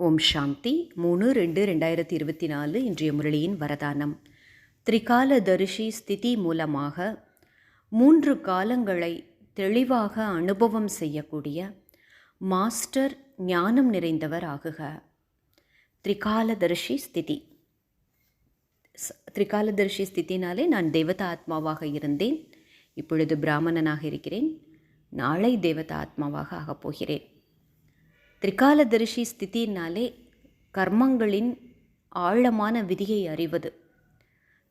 ஓம் சாந்தி. மூணு ரெண்டு ரெண்டாயிரத்தி இருபத்தி நாலு இன்றைய முரளியின் வரதானம். திரிகால தரிசி ஸ்திதி மூலமாக மூன்று காலங்களை தெளிவாக அனுபவம் செய்யக்கூடிய மாஸ்டர் ஞானம் நிறைந்தவர் ஆகுக. திரிகாலதர்ஷி ஸ்திதி. ஸ்- திரிகாலதர்ஷி ஸ்திதினாலே நான் தேவதா ஆத்மாவாக இருந்தேன். இப்பொழுது பிராமணனாக இருக்கிறேன். நாளை தேவதா ஆத்மாவாக ஆகப் போகிறேன். திரிகாலதரிசி ஸ்திதினாலே கர்மங்களின் ஆழமான விதியை அறிவது.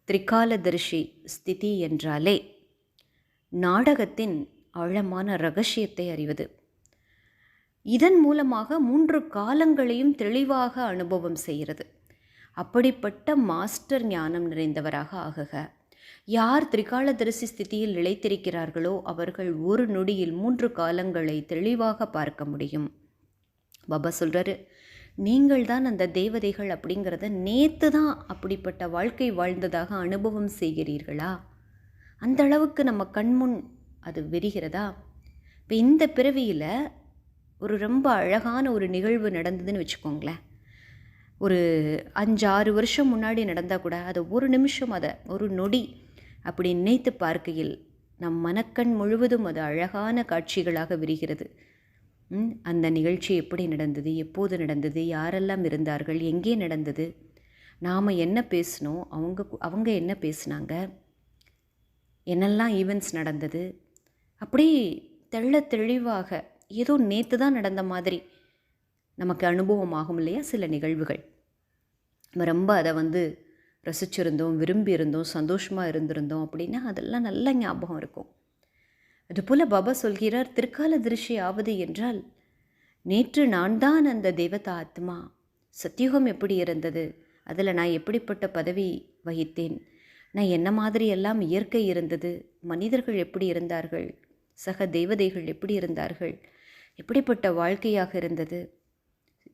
திரிகாலதரிசி ஸ்திதி என்றாலே நாடகத்தின் ஆழமான ரகசியத்தை அறிவது. இதன் மூலமாக மூன்று காலங்களையும் தெளிவாக அனுபவம் செய்கிறது. அப்படிப்பட்ட மாஸ்டர் ஞானம் நிறைந்தவராக ஆகுக. யார் திரிகாலதரிசி ஸ்திதியில் நிலைத்திருக்கிறார்களோ அவர்கள் ஒரு நொடியில் மூன்று காலங்களை தெளிவாக பார்க்க முடியும். பாபா சொல்கிறாரு நீங்கள் தான் அந்த தேவதைகள் அப்படிங்கிறத நேற்று தான் அப்படிப்பட்ட வாழ்க்கை வாழ்ந்ததாக அனுபவம் செய்கிறீர்களா? அந்த அளவுக்கு நம்ம கண்முன் அது விரிகிறதா? இப்போ இந்த பிறவியில் ஒரு ரொம்ப அழகான ஒரு நிகழ்வு நடந்ததுன்னு வச்சுக்கோங்களேன். ஒரு அஞ்சு ஆறு வருஷம் முன்னாடி நடந்தால் கூட அதை ஒரு நிமிஷம் அதை ஒரு நொடி அப்படி நினைத்து பார்க்கையில் நம் மனக்கண் முழுவதும் அது அழகான காட்சிகளாக விரிகிறது. அந்த நிகழ்ச்சி எப்படி நடந்தது எப்போது நடந்தது யாரெல்லாம் இருந்தார்கள் எங்கே நடந்தது நாம் என்ன பேசினோம் அவங்க அவங்க என்ன பேசினாங்க என்னெல்லாம் ஈவெண்ட்ஸ் நடந்தது அப்படி தெள்ள தெளிவாக ஏதோ நேற்று தான் நடந்த மாதிரி நமக்கு அனுபவம் ஆகும் இல்லையா சில நிகழ்வுகள். நம்ம ரொம்ப அதை வந்து ரசிச்சிருந்தோம் விரும்பி இருந்தோம் சந்தோஷமாக இருந்திருந்தோம் அப்படின்னா அதெல்லாம் நல்ல ஞாபகம் இருக்கும். அதுபோல பாபா சொல்கிறார் திருக்கால திருஷி ஆவது என்றால் நேற்று நான் தான் அந்த தேவதா ஆத்மா. சத்தியுகம் எப்படி இருந்தது? அதில் நான் எப்படிப்பட்ட பதவி வகித்தேன்? நான் என்ன மாதிரி எல்லாம் இயற்கை இருந்தது? மனிதர்கள் எப்படி இருந்தார்கள்? சக தேவதைகள் எப்படி இருந்தார்கள்? எப்படிப்பட்ட வாழ்க்கையாக இருந்தது?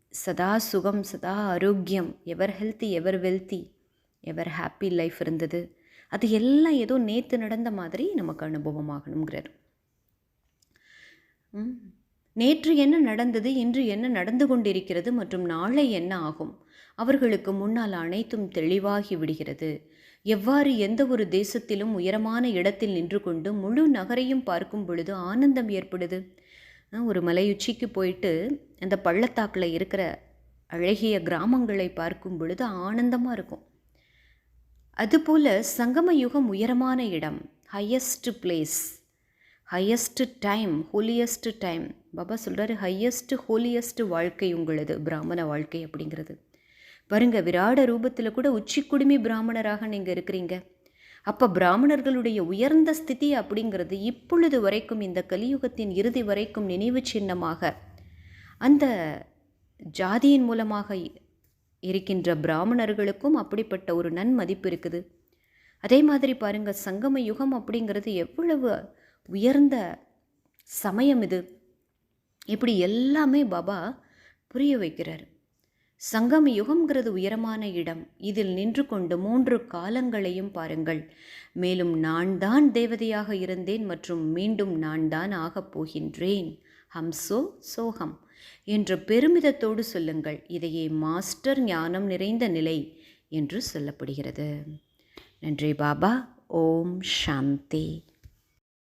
சதா சுகம் சதா ஆரோக்கியம் ever healthy ever wealthy ever happy life இருந்தது? அது எல்லாம் ஏதோ நேற்று நடந்த மாதிரி நமக்கு அனுபவமாகணுங்கிறார். நேற்று என்ன நடந்தது இன்று என்ன நடந்து கொண்டிருக்கிறது மற்றும் நாளை என்ன ஆகும்? அவர்களுக்கு முன்னால் அனைத்தும் தெளிவாகி விடுகிறது. எவ்வாறு எந்த ஒரு தேசத்திலும் உயரமான இடத்தில் நின்று கொண்டு முழு நகரையும் பார்க்கும் பொழுது ஆனந்தம் ஏற்படுது? ஒரு மலையுச்சிக்கு போயிட்டு அந்த பள்ளத்தாக்கில் இருக்கிற அழகிய கிராமங்களை பார்க்கும் பொழுது ஆனந்தமாக இருக்கும். அதுபோல் சங்கம யுகம் உயரமான இடம் highest place highest time holiest time Baba சொல்கிறாரு ஹையஸ்ட்டு ஹோலியஸ்ட் வாழ்க்கை உங்களது பிராமண வாழ்க்கை அப்படிங்கிறது. பாருங்க விராட ரூபத்தில் கூட உச்சி குடுமி பிராமணராக நீங்கள் இருக்கிறீங்க. அப்போ பிராமணர்களுடைய உயர்ந்த ஸ்திதி அப்படிங்கிறது இப்பொழுது வரைக்கும் இந்த கலியுகத்தின் இறுதி வரைக்கும் நினைவு சின்னமாக அந்த ஜாதியின் மூலமாக இருக்கின்ற பிராமணர்களுக்கும் அப்படிப்பட்ட ஒரு நன்மதிப்பு இருக்குது. அதே மாதிரி பாருங்கள் சங்கம யுகம் அப்படிங்கிறது எவ்வளவு உயர்ந்த சமயம் இது. இப்படி எல்லாமே பாபா புரிய வைக்கிறார். சங்கம் யுகம்ங்கிறது உயரமான இடம். இதில் நின்று கொண்டு மூன்று காலங்களையும் பாருங்கள். மேலும் நான் தான் தேவதையாக இருந்தேன் மற்றும் மீண்டும் நான் தான் ஆகப் போகின்றேன். ஹம்சோ சோகம். என்ற பெருமிதத்தோடு சொல்லுங்கள். இதையே மாஸ்டர் ஞானம் நிறைந்த நிலை என்று சொல்லப்படுகிறது. நன்றி பாபா. ஓம் சாந்தி.